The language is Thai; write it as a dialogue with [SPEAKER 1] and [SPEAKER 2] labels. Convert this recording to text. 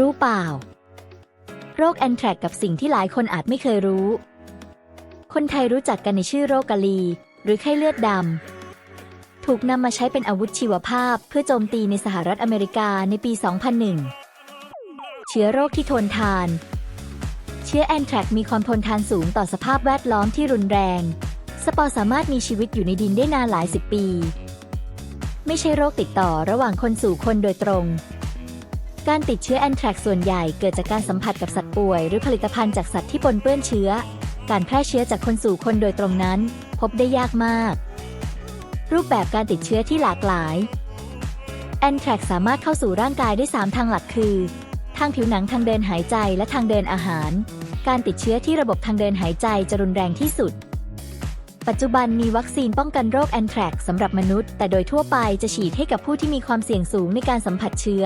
[SPEAKER 1] รู้เปล่า โรคแอนแทรกกับสิ่งที่หลายคนอาจไม่เคยรู้ คนไทยรู้จักกันในชื่อโรคกะลี หรือไข้เลือดดำ ถูกนำมาใช้เป็นอาวุธชีวภาพเพื่อโจมตีในสหรัฐอเมริกาในปี 2001 เชื้อโรคที่ทนทาน เชื้อแอนแทรกมีความทนทานสูงต่อสภาพแวดล้อมที่รุนแรง สปอร์สามารถมีชีวิตอยู่ในดินได้นานหลายสิบปี ไม่ใช่โรคติดต่อระหว่างคนสู่คนโดยตรง การติดเชื้อแอนแทรกส่วนใหญ่เกิดจากการสัมผัสกับสัตว์ป่วย หรือผลิตภัณฑ์จากสัตว์ที่ปนเปื้อนเชื้อ การแพร่เชื้อจากคนสู่คนโดยตรงนั้น พบได้ยากมาก รูปแบบการติดเชื้อที่หลากหลายแอนแทรกสามารถเข้าสู่ร่างกายได้ 3 ทางหลักคือ ทางผิวหนังทางเดินหายใจและทางเดินอาหาร การติดเชื้อที่ระบบทางเดินหายใจจะรุนแรงที่สุด ปัจจุบันมีวัคซีนป้องกันโรคแอนแทรกสำหรับมนุษย์ แต่โดยทั่วไปจะฉีดให้กับผู้ที่มีความเสี่ยงสูงในการสัมผัสเชื้อ